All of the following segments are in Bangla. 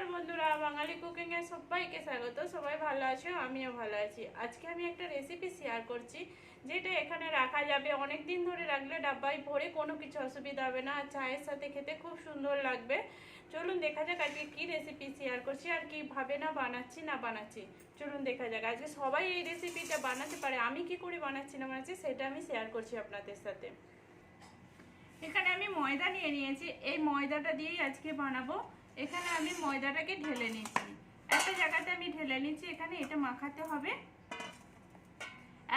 নমস্কার বন্ধুরা, বাঙালি কুকিংয়ে সবাইকে স্বাগত, সবাই ভালো আছো? আমিও ভালো আছি। আজকে আমি একটা রেসিপি শেয়ার করছি, যেটা এখানে রাখা যাবে। অনেক দিন ধরে রাখলে ডাব্বায় ভরে কোনো কিছু অসুবিধা হবে না চায়ের সাথে খেতে খুব সুন্দর লাগবে। চলুন দেখা যাক আজকে কি রেসিপি শেয়ার করছি, আর কীভাবে না বানাচ্ছি না বানাচ্ছি। চলুন দেখা যাক, আজকে সবাই এই রেসিপিটা বানাতে পারে। আমি কি করে বানাচ্ছি, না বানাচ্ছি, সেটা আমি শেয়ার করছি আপনাদের সাথে। এখানে আমি ময়দা নিয়ে নিয়েছি। এই ময়দাটা দিয়েই আজকে বানাবো। এখানে আমি ময়দাটাকে ঢেলে নিচ্ছি একটা জায়গাতে আমি ঢেলে নিচ্ছি এখানে এটা মাখাতে হবে।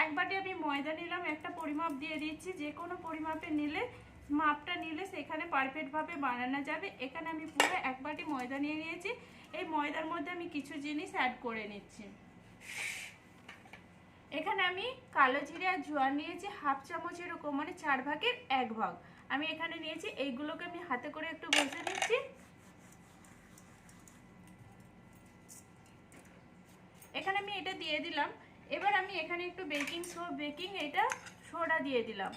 এক বাটি আমি ময়দা নিলাম, একটা পরিমাপ দিয়ে দিচ্ছি, যে কোনো পরিমাপে নিলে, মাপটা নিলে সেখানে পারফেক্টভাবে বানানো যাবে। এখানে আমি পুরো এক বাটি ময়দা নিয়ে নিয়েছি। এই ময়দার মধ্যে আমি কিছু জিনিস অ্যাড করে নিচ্ছি। এখানে আমি কালো জিরে আর জোয়ার নিয়েছি, হাফ চামচ এরকম মানে চার ভাগের এক ভাগ। আমি এখানে নিয়েছি, এইগুলোকে আমি হাতে করে একটু ঘষে নিচ্ছি এখানে আমি এটা দিয়ে দিলাম। এবার আমি এখানে একটু বেকিং সো বেকিং এটা সোডা দিয়ে দিলাম।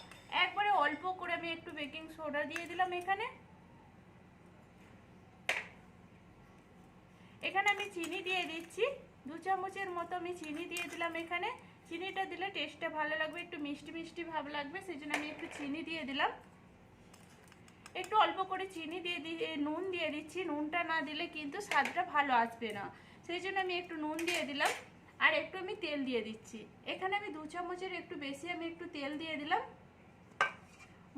একবারে অল্প করে আমি একটু বেকিং সোডা দিয়ে দিলাম এখানে। এখানে আমি চিনি দিয়ে দিচ্ছি। দু চামচের মতো আমি চিনি দিয়ে দিলাম এখানে। চিনিটা দিলে টেস্টটা ভালো লাগবে, একটু মিষ্টি মিষ্টি ভাব লাগবে সেই জন্য আমি একটু চিনি দিয়ে দিলাম। একটু অল্প করে চিনি দিয়ে দিয়ে নুন দিয়ে দিচ্ছি। নুনটা না দিলে কিন্তু স্বাদটা ভালো আসবে না। সেই জন্য আমি একটু নুন দিয়ে দিলাম। আর একটু আমি তেল দিয়ে দিচ্ছি। এখানে আমি দু চামচের একটু বেশি আমি একটু তেল দিয়ে দিলাম।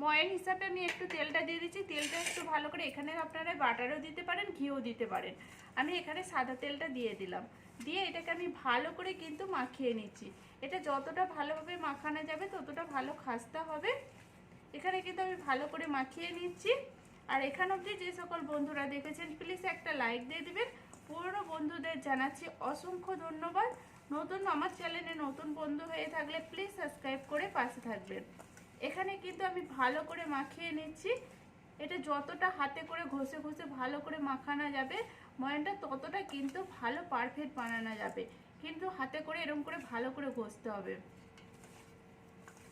ময়ের হিসাবে আমি একটু তেলটা দিয়ে দিচ্ছি। তেলটা একটু ভালো করে এখানে আপনারা বাটারও দিতে পারেন, ঘিও দিতে পারেন। আমি এখানে সাদা তেলটা দিয়ে দিলাম। দিয়ে এটাকে আমি ভালো করে কিন্তু মাখিয়ে নিচ্ছি। এটা যতটা ভালোভাবে মাখানো যাবে ততটা ভালো খাস্তা হবে। এখানে কিন্তু আমি ভালো করে মাখিয়ে নিচ্ছি। আর এখান অবধি যে সকল বন্ধুরা দেখেছেন প্লিজ একটা লাইক দিয়ে দিবেন। পুরনো বন্ধুদের জানাচ্ছি অসংখ্য ধন্যবাদ। নতুন আমার চ্যানেলে নতুন বন্ধু হয়ে থাকলে প্লিজ সাবস্ক্রাইব করে পাশে থাকবেন। এখানে কিন্তু আমি ভালো করে মাখিয়ে নিচ্ছি। এটা যতটা হাতে করে ঘষে ঘষে ভালো করে মাখানো যাবে, ময়নটা ততটা কিন্তু ভালো পারফেক্ট বানানো যাবে। কিন্তু হাতে করে এরকম করে ভালো করে ঘষতে হবে।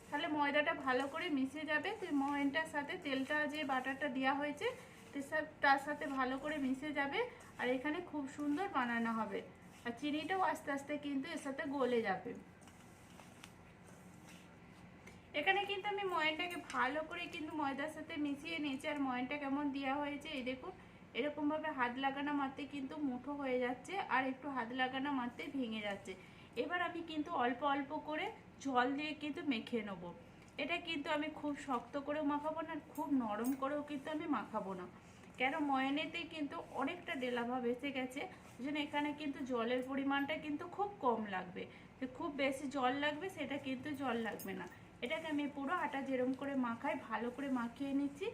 তাহলে ময়দাটা ভালো করে মিশে যাবে। তো ময়নটার সাথে তেলটা যে বাটারটা দেওয়া হয়েছে তার সাথে ভালো করে মিশে যাবে। আর এখানে খুব সুন্দর বানানো হবে। আর চিনিটাও আস্তে আস্তে কিন্তু এর সাথে গলে যাবে। এখানে কিন্তু আমি ময়নটাকে ভালো করে কিন্তু ময়দার সাথে মিশিয়ে নিয়েছি, আর ময়নটা কেমন দেওয়া হয়েছে, এই দেখুন, এরকমভাবে হাত লাগানো মারতে কিন্তু মুঠো হয়ে যাচ্ছে, আর একটু হাত লাগানো মারতে ভেঙে যাচ্ছে। এবার আমি কিন্তু অল্প অল্প করে জল দিয়ে কিন্তু মেখে নেব। এটা কিন্তু আমি খুব শক্ত করেও মাখাবো না খুব নরম করেও কিন্তু আমি মাখাবো না। কেন ময়নেতে কিন্তু অনেকটা ডেলাভাব এসে গেছে? জন্য এখানে কিন্তু জলের পরিমাণটা কিন্তু খুব কম লাগবে। যে খুব বেশি জল লাগবে, সেটা কিন্তু জল লাগবে না। এটাকে আমি পুরো আটা যেরম করে মাখাই, ভালো করে মাখিয়ে নিচ্ছি।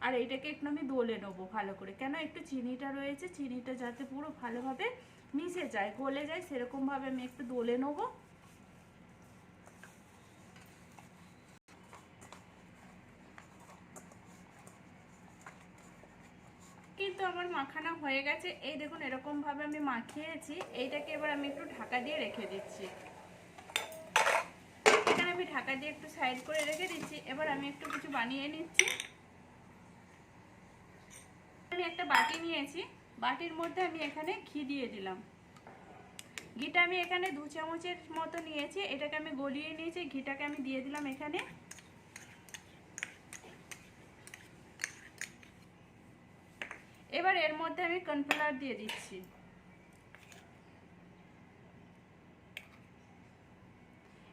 আর এইটাকে একটু আমি দোলে নেব ভালো করে। কেন? একটু চিনিটা রয়েছে, চিনিটা যাতে পুরো ভালোভাবে মিশে যায়, গলে যায়, সেরকমভাবে আমি একটু দোলে নেব। কিন্তু আমার মাখানা হয়ে গেছে। এই দেখুন, এরকমভাবে আমি মাখিয়েছি। এইটাকে এবার আমি একটু ঢাকা দিয়ে রেখে দিচ্ছি। এখানে আমি ঢাকা দিয়ে একটু সাইড করে রেখে দিচ্ছি। এবার আমি একটু কিছু বানিয়ে নিচ্ছি। আমি একটা বাটি নিয়েছি। বাটির মধ্যে আমি এখানে ঘি দিয়ে দিলাম। ঘিটা আমি এখানে দু চামচের মতো নিয়েছি। এটাকে আমি গলিয়ে নিয়েছি। ঘিটাকে আমি দিয়ে দিলাম এখানে। এবার এর মধ্যে আমি কর্নফ্লাওয়ার দিয়ে দিচ্ছি।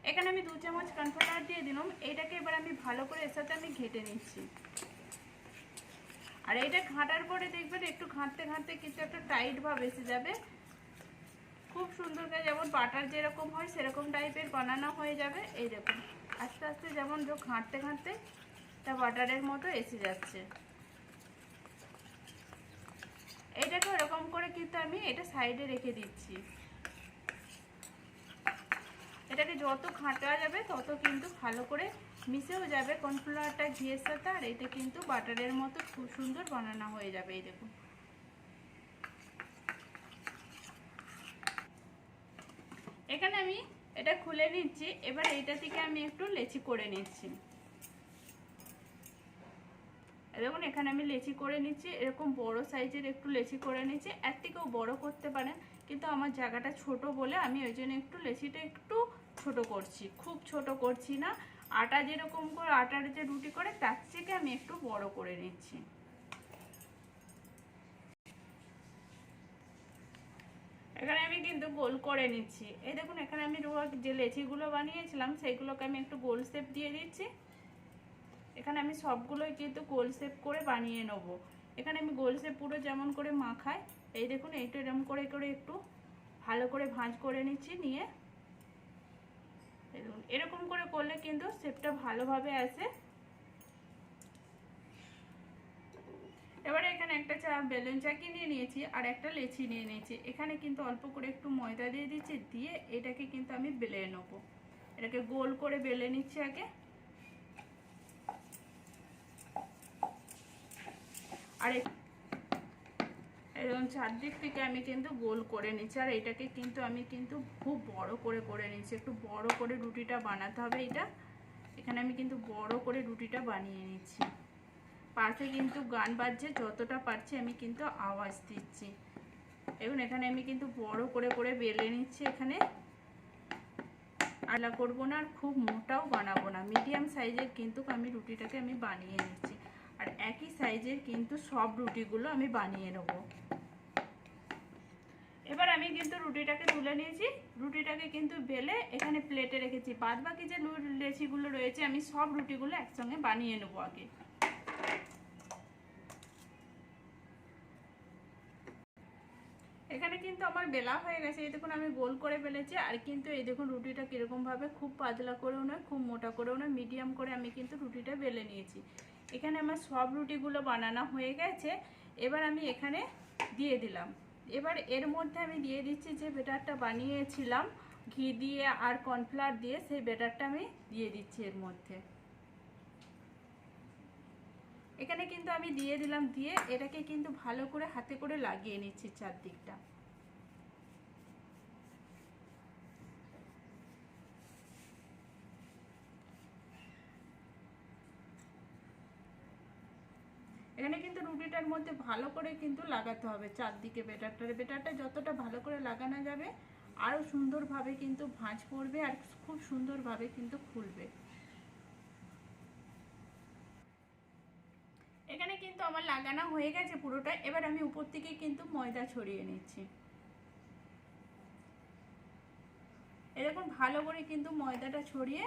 এখানে আমি দু চামচ কর্নফ্লাওয়ার দিয়ে দিলাম। এইটাকে এবার আমি ভালো করে এর সাথে আমি ঘেটে নিচ্ছি। আর এইটা ঘাঁটার পরে দেখবেন একটু ঘাঁটতে ঘাঁটতে কিছু একটা টাইট ভাব এসে যাবে। খুব সুন্দর করে যেমন বাটার যেরকম হয়, সেরকম টাইপের বানানো হয়ে যাবে। এই দেখুন, আস্তে আস্তে যেমন ঘাঁটতে ঘাঁটতে তা বাটারের মতো এসে যাচ্ছে। এটাকে ওরকম করে কিন্তু আমি এটা সাইডে রেখে দিচ্ছি। এটাকে যত ঘাঁটা যাবে, তত কিন্তু ভালো করে মিশেও যাবে। কর্নফ্লাওয়ারটা ঘিয়ের সাথে আর এটা কিন্তু বাটারের মতো খুব সুন্দর বানানো হয়ে যাবে, এই দেখুন। এখানে আমি এটা খুলে নিচ্ছি। এবার এইটা থেকে আমি একটু লেচি করে নিচ্ছি। দেখুন, এখানে আমি লেচি করে নিচ্ছি। এরকম বড় সাইজের একটু লেচি করে নিচ্ছি। এর থেকেও বড় করতে পারেন, কিন্তু আমার জায়গাটা ছোট বলে আমি ওই জন্য একটু লেচিটা একটু ছোট করছি। খুব ছোট করছি না। আটা যেরকম করে, আটার যে রুটি করে, তার থেকে আমি একটু বড় করে নিচ্ছি। এখানে আমি কিন্তু গোল করে নিচ্ছি। এই দেখুন, এখানে আমি রো- যে লেচিগুলো বানিয়েছিলাম, সেইগুলোকে আমি একটু গোল শেপ দিয়ে দিচ্ছি। এখানে আমি সবগুলোই কিন্তু গোল শেপ করে বানিয়ে নেব। এখানে আমি গোল শেপ পুরো যেমন করে মাখাই, এই দেখুন, এইটা এরকম করে করে একটু ভালো করে ভাঁজ করে নিচ্ছি, নিয়ে দেখুন, এরকম করে করলে কিন্তু শেপটা ভালোভাবে আসে। এবারে এখানে একটা চা, বেলুন চাকি নিয়ে নিয়েছি আর একটা লেচি নিয়ে নিয়েছি। এখানে কিন্তু অল্প করে একটু ময়দা দিয়ে দিচ্ছি, দিয়ে এটাকে কিন্তু আমি বেলে নেব। এটাকে গোল করে বেলে নিচ্ছি আগে। আর, এরকম চারদিক থেকে আমি কিন্তু গোল করে নিচ্ছি। আর এটাকে কিন্তু আমি কিন্তু খুব বড় করে করে নিচ্ছি। একটু বড় করে রুটিটা বানাতে হবে এটা। এখানে আমি কিন্তু বড় করে রুটিটা বানিয়ে নিচ্ছি। পাশে কিন্তু গান বাজছে, যতটা পারছি আমি কিন্তু আওয়াজ দিচ্ছি। এবং এখানে আমি কিন্তু বড় করে করে বেলে নিচ্ছি এখানে। আলা করব না আর খুব মোটাও বানাবো না। মিডিয়াম সাইজের কিন্তু আমি রুটিটাকে আমি বানিয়ে নিচ্ছি। আর একই সাইজের কিন্তু সব রুটিগুলো আমি বানিয়ে নেব। এবার আমি কিন্তু রুটিটাকে তুলে নিয়েছি। রুটিটাকে কিন্তু বেলে এখানে প্লেটে রেখেছি। বাদ বাকি যে লেচিগুলো রয়েছে, আমি সব রুটিগুলো একসঙ্গে বানিয়ে নেব আগে এখানে কিন্তু আমার বেলা হয়ে গেছে। এই দেখুন, আমি গোল করে ফেলেছি। আর কিন্তু এই দেখুন, রুটিটা কীরকমভাবে খুব পাতলা করেও নয়, খুব মোটা করেও নয়, মিডিয়াম করে আমি কিন্তু রুটিটা বেলে নিয়েছি। এখানে আমার সব রুটিগুলো বানানো হয়ে গেছে। এবার আমি এখানে দিয়ে দিলাম। এবার এর মধ্যে আমি দিয়ে দিচ্ছি যে বেটারটা বানিয়েছিলাম, ঘি দিয়ে আর কর্নফ্লাওয়ার দিয়ে, সেই বেটারটা আমি দিয়ে দিচ্ছি এর মধ্যে। এখানে কিন্তু আমি দিয়ে দিলাম, দিয়ে এটাকে কিন্তু ভালো করে হাতে করে লাগিয়ে নিচ্ছি চারদিকটা এখানে কিন্তু রুটিটার মধ্যে ভালো করে কিন্তু লাগাতে হবে। চারদিকে বেটারটা বেটারটা যতটা ভালো করে লাগানো যাবে আরও সুন্দরভাবে কিন্তু ভাঁজ পড়বে আর খুব সুন্দরভাবে কিন্তু খুলবে। এখানে কিন্তু আমার লাগানো হয়ে গেছে পুরোটা। এবার আমি উপর থেকে কিন্তু ময়দা ছড়িয়ে নিচ্ছি। এরকম ভালো করে কিন্তু ময়দাটা ছড়িয়ে,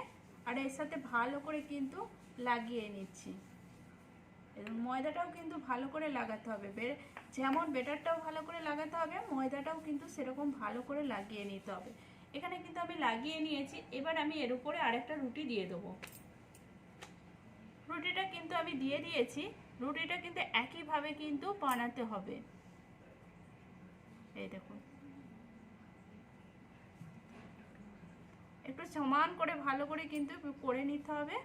আর এর সাথে ভালো করে কিন্তু লাগিয়ে নিচ্ছি। এবং ময়দাটাও কিন্তু ভালো করে লাগাতে হবে। যেমন বেটারটাও ভালো করে লাগাতে হবে, ময়দাটাও কিন্তু সেরকম ভালো করে লাগিয়ে নিতে হবে। এখানে কিন্তু আমি লাগিয়ে নিয়েছি, এবার আমি এর উপরে আরেকটা রুটি দিয়ে দেবো। রুটিটা কিন্তু আমি দিয়ে দিয়েছি, রুটিটা কিন্তু একইভাবে কিন্তু বানাতে হবে। এই দেখুন। একটু সমান করে, ভালো করে কিন্তু করে নিতে হবে।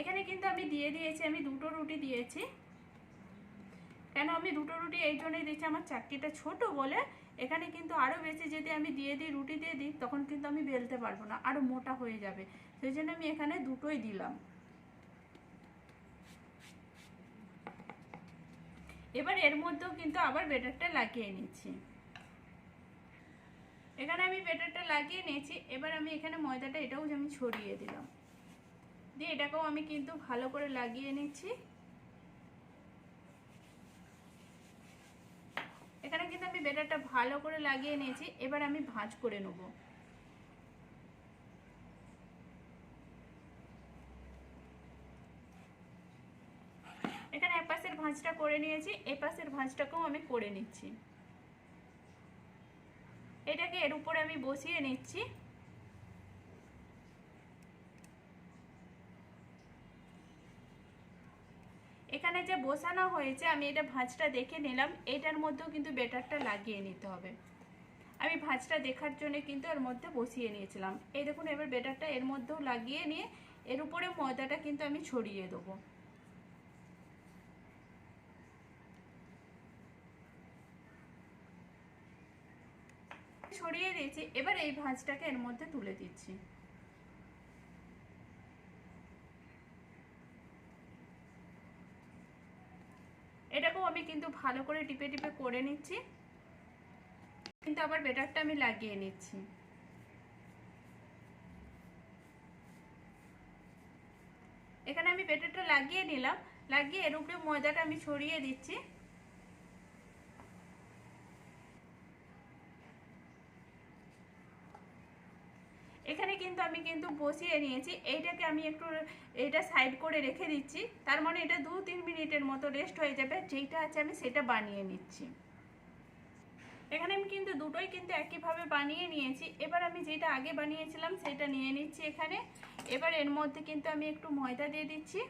এখানে কিন্তু আমি দিয়ে দিয়েছি, আমি দুটো রুটি দিয়েছি। কেন আমি দুটো রুটি এই জন্যই দিয়েছি, আমার চাকরিটা ছোট বলে। এখানে কিন্তু আরও বেশি যদি আমি দিয়ে দিই, রুটি দিয়ে দিই, তখন কিন্তু আমি বেলতে পারব না আরও মোটা হয়ে যাবে। সেই জন্য আমি এখানে দুটোই দিলাম। এবার এর মধ্যেও কিন্তু আবার বেটারটা লাগিয়ে নিচ্ছি। এখানে আমি বেটারটা লাগিয়ে নিয়েছি, এবার আমি এখানে ময়দাটা, এটাও আমি ছড়িয়ে দিলাম। দিয়ে এটাকেও আমি কিন্তু ভালো করে লাগিয়ে নিচ্ছি। এখানে কিন্তু আমি বেটারটা ভালো করে লাগিয়ে নিয়েছি, এবার আমি ভাঁজ করে নেব। এখানে এক পাশের ভাঁজটা করে নিয়েছি, এ পাশের ভাঁজটাকেও আমি করে নিচ্ছি। এটাকে এর উপরে আমি বসিয়ে নিচ্ছি এখানে যে বসানো হয়েছে, আমি এটা ভাঁজটা দেখে নিলাম। এটার মধ্যেও কিন্তু বেটারটা লাগিয়ে নিতে হবে। আমি ভাঁজটা দেখার জন্য কিন্তু এর মধ্যে বসিয়ে নিয়েছিলাম। এই দেখুন, এবার বেটারটা এর মধ্যেও লাগিয়ে নিয়ে এর উপরে ময়দাটা কিন্তু আমি ছড়িয়ে দেবো। ছড়িয়ে দিয়েছি, এবার এই ভাঁজটাকে এর মধ্যে তুলে দিচ্ছি এটাকেও আমি কিন্তু ভালো করে টিপে টিপে করে নিচ্ছি। কিন্তু আবার বেটারটা আমি লাগিয়ে নিচ্ছি। এখানে আমি বেটারটা লাগিয়ে নিলাম। লাগিয়ে এর উপরে ময়দাটা আমি ছড়িয়ে দিচ্ছি এখানে কিন্তু আমি কিন্তু বসিয়ে নিয়েছি, এইটাকে আমি একটু এইটা সাইড করে রেখে দিচ্ছি। তার মানে এটা দু তিন মিনিটের মতো রেস্ট হয়ে যাবে, যেইটা আছে আমি সেটা বানিয়ে নিচ্ছি। এখানে আমি কিন্তু দুটোই কিন্তু একইভাবে বানিয়ে নিয়েছি। এবার আমি যেটা আগে বানিয়েছিলাম সেটা নিয়ে নিচ্ছি এখানে। এবার এর মধ্যে কিন্তু আমি একটু ময়দা দিয়ে দিচ্ছি।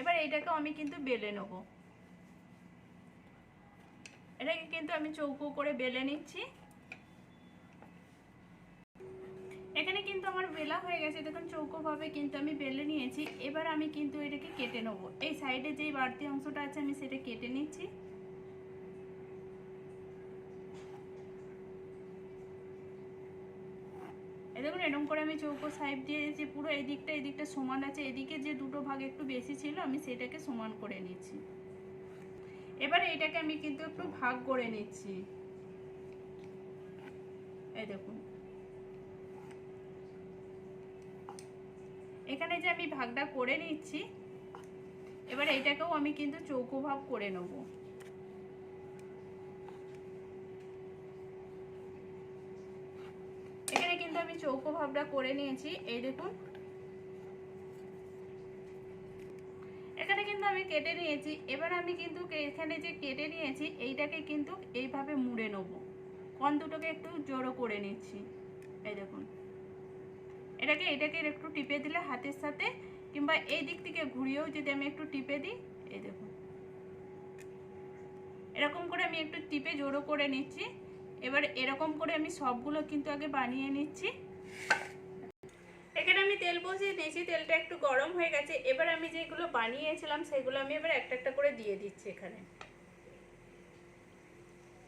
এবার এইটাকেও আমি কিন্তু বেলে নেব। এটাকে কিন্তু আমি চৌকো করে বেলে নিচ্ছি। এখানে কিন্তু আমার বেলা হয়ে গেছে দেখুন চৌকোভাবে কিন্তু আমি বেলে নিয়েছি। এবার আমি কিন্তু এটাকে কেটে নেব। এই সাইডে যেই বাড়তি অংশটা আছে, আমি সেটা কেটে নিচ্ছি। দেখুন, এরকম করে আমি চৌকো সাইড দিয়ে দিয়েছি পুরো এই দিকটা এই দিকটা সমান আছে, এদিকে যে দুটো ভাগ একটু বেশি ছিল, আমি সেটাকে সমান করে নিচ্ছি। এবার এইটাকে আমি কিন্তু একটু ভাগ করে নিচ্ছি। এই এখানে যে আমি ভাগটা করে নিচ্ছি, এবার এইটাকেও আমি কিন্তু চৌকো ভাগ করে নেব। এখানে কিন্তু আমি চৌকো ভাবটা করে নিয়েছি, এই দেখুন। এখানে কিন্তু আমি কেটে নিয়েছি, এবার আমি কিন্তু এখানে যে কেটে নিয়েছি, এইটাকে কিন্তু এইভাবে মুড়ে নেব। কন দুটোকে একটু জড়ো করে নিচ্ছি, এই দেখুন। এটাকে এটাকে একটু টিপে দিলে হাতের সাথে, কিংবা এই দিক থেকে ঘুরিয়েও যদি আমি একটু টিপে দিই, এই দেখুন। এরকম করে আমি একটু টিপে জোড়ো করে নিচ্ছি। এবার এরকম করে আমি সবগুলো কিন্তু আগে বানিয়ে নিচ্ছি। এখানে আমি তেল বসিয়ে দিয়েছি, তেলটা একটু গরম হয়ে গেছে। এবার আমি যেগুলো বানিয়েছিলাম, সেগুলো আমি এবার একটা একটা করে দিয়ে দিচ্ছি এখানে।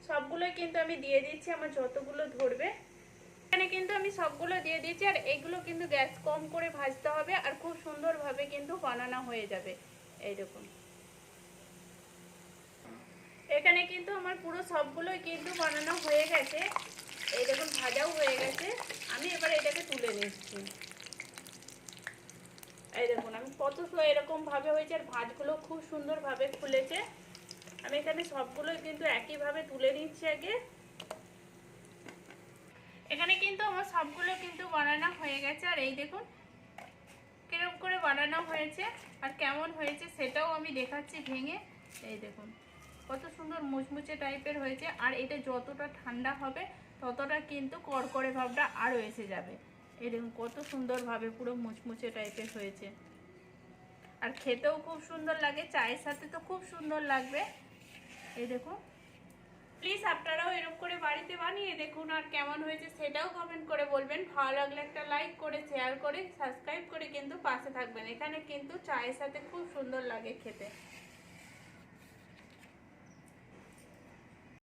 সবগুলোই কিন্তু আমি দিয়ে দিচ্ছি, আমার যতগুলো ধরবে। কিন্তু আমি সবগুলো দিয়ে দিচ্ছি আর এগুলো কিন্তু গ্যাস কম করে ভাজতে হবে আর খুব সুন্দরভাবে কিন্তু বানানো হয়ে যাবে। এই দেখুন। এখানে কিন্তু আমার পুরো সবগুলোই কিন্তু বানানো হয়ে গেছে। এই দেখুন, ভাজাও হয়ে গেছে। আমি এবার এটাকে তুলে নিচ্ছি। এই দেখুন, আমি কত এরকম ভাবে হয়েছে আর ভাজগুলো খুব সুন্দরভাবে খুলেছে আমি এখানে সবগুলোই কিন্তু একইভাবে তুলে নিচ্ছি আগে। এখানে কিন্তু আমার সবগুলো কিন্তু বানানো হয়ে গেছে। আর এই দেখুন কীরকম করে বানানো হয়েছে আর কেমন হয়েছে সেটাও আমি দেখাচ্ছি ভেঙে। এই দেখুন, কত সুন্দর মুচমুচে টাইপের হয়েছে। আর এটা যতটা ঠান্ডা হবে, ততটা কিন্তু কড়কড়ে ভাবটা আরও এসে যাবে। এই দেখুন, কত সুন্দরভাবে পুরো মুচমুচে টাইপের হয়েছে। আর খেতেও খুব সুন্দর লাগে, চায়ের সাথে তো খুব সুন্দর লাগবে। এই দেখুন প্লিজ আপনারাও এরকম করে বাড়িতে বানিয়ে দেখুন আর কেমন হয়েছে সেটাও কমেন্ট করে বলবেন। ভালো লাগলে একটা লাইক করে শেয়ার করে সাবস্ক্রাইব করে কিন্তু পাশে থাকবেন। এখানে কিন্তু চায়ের সাথে খুব সুন্দর লাগে খেতে।